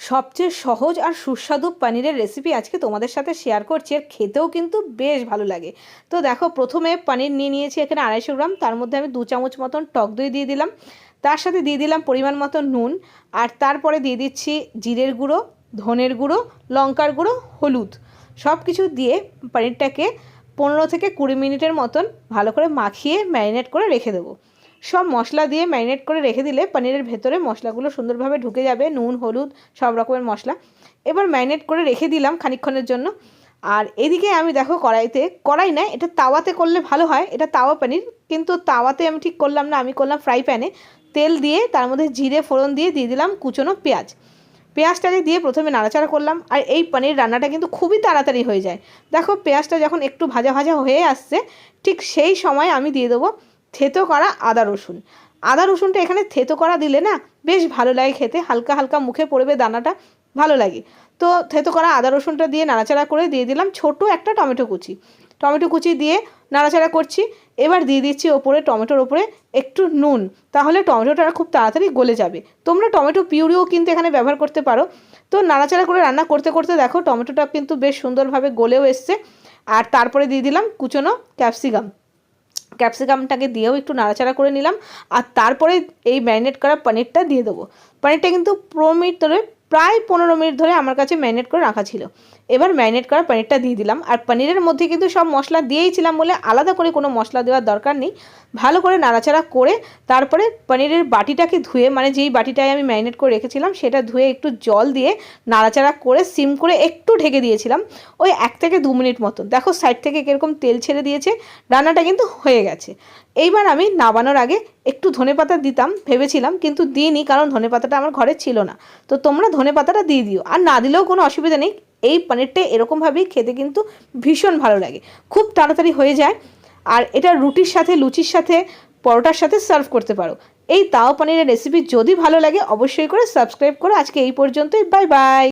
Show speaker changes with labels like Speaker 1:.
Speaker 1: সবচেয়ে সহজ আর সুস্বাদু পনিরের রেসিপি আজকে তোমাদের সাথে শেয়ার করছি, আর খেতেও কিন্তু বেশ ভালো লাগে। তো দেখো, প্রথমে পনির নিয়ে নিয়েছি এখানে আড়াইশো গ্রাম, তার মধ্যে আমি দু চামচ মতন টক দই দিয়ে দিলাম। তার সাথে দিয়ে দিলাম পরিমাণ মতো নুন, আর তারপরে দিয়ে দিচ্ছি জিরের গুঁড়ো, ধনের গুঁড়ো, লঙ্কার গুঁড়ো, হলুদ। সব কিছু দিয়ে পনিরটাকে পনেরো থেকে কুড়ি মিনিটের মতন ভালো করে মাখিয়ে ম্যারিনেট করে রেখে দেবো। সব মশলা দিয়ে ম্যারিনেট করে রেখে দিলে পনিরের ভেতরে মশলাগুলো সুন্দরভাবে ঢুকে যাবে, নুন, হলুদ, সব রকমের মশলা। এবার ম্যারিনেট করে রেখে দিলাম খানিকক্ষণের জন্য। আর এদিকে আমি দেখো কড়াইতে, কড়াই নয় এটা তাওয়াতে করলে ভালো হয়, এটা তাওয়া পনির। কিন্তু তাওয়াতে আমি ঠিক করলাম না, আমি করলাম ফ্রাই প্যানে। তেল দিয়ে, তার মধ্যে জিরে, ফোড়ন দিয়ে দিয়ে দিলাম কুচনো পেঁয়াজ। পেঁয়াজটাকে দিয়ে প্রথমে নাড়াচাড়া করলাম, আর এই পনির রান্নাটা কিন্তু খুবই তাড়াতাড়ি হয়ে যায়। দেখো পেঁয়াজটা যখন একটু ভাজা ভাজা হয়ে আসছে, ঠিক সেই সময় আমি দিয়ে দেবো থেতো করা আদা রসুন। আদা রসুনটা এখানে থেতো করা দিলে না বেশ ভালো লাগে খেতে, হালকা হালকা মুখে পড়বে, দানাটা ভালো লাগে। তো থেতো করা আদা রসুনটা দিয়ে নাড়াচাড়া করে দিয়ে দিলাম ছোট একটা টমেটো কুচি। টমেটো কুচি দিয়ে নাড়াচাড়া করছি, এবার দিয়ে দিচ্ছি ওপরে টমেটোর ওপরে একটু নুন, তাহলে টমেটোটা খুব তাড়াতাড়ি গলে যাবে। তোমরা টমেটো পিউরিও কিন্তু এখানে ব্যবহার করতে পারো। তো নাড়াচাড়া করে রান্না করতে করতে দেখো টমেটোটা কিন্তু বেশ সুন্দরভাবে গলেও এসছে। আর তারপরে দিয়ে দিলাম কুচনো ক্যাপসিকাম। ক্যাপসিকামটাকে দিয়েও একটু নাড়াচাড়া করে নিলাম, আর তারপরে এই ম্যারিনেট করা পনিরটা দিয়ে দেবো। পনিরটা কিন্তু প্রো মিনিট প্রায় পনেরো মিনিট ধরে আমার কাছে ম্যারিনেট করে রাখা ছিল। এবার ম্যারিনেট করা পনিরটা দিয়ে দিলাম। আর পনিরের মধ্যে কিন্তু সব মশলা দিয়েইছিলাম বলে আলাদা করে কোনো মশলা দেওয়ার দরকার নেই। ভালো করে নাড়াচাড়া করে তারপরে পনিরের বাটিটাকে ধুয়ে মানে যেই বাটিটায় আমি ম্যারিনেট করে রেখেছিলাম, সেটা ধুয়ে একটু জল দিয়ে নাড়াচাড়া করে, সিম করে একটু ঢেকে দিয়েছিলাম ওই এক থেকে দু মিনিট মতন। দেখো সাইড থেকে কীরকম তেল ছেড়ে দিয়েছে, রান্নাটা কিন্তু হয়ে গেছে। এইবার আমি নাবানোর আগে একটু ধনে পাতা দিতাম, ভেবেছিলাম, কিন্তু দিইনি কারণ ধনে পাতাটা আমার ঘরে ছিল না। তো তোমরা ধনে পাতাটা দিয়ে দিও। আর না দিলেও কোনো অসুবিধা নেই। এই পনিরটা এরকমভাবেই খেতে কিন্তু ভীষণ ভালো লাগে। খুব তাড়াতাড়ি হয়ে যায়। আর এটা রুটির সাথে, লুচির সাথে, পরোটার সাথে সার্ভ করতে পারো। এই তাও পনিরের রেসিপি যদি ভালো লাগে, অবশ্যই করে সাবস্ক্রাইব করো। আজকে এই পর্যন্তই। Bye bye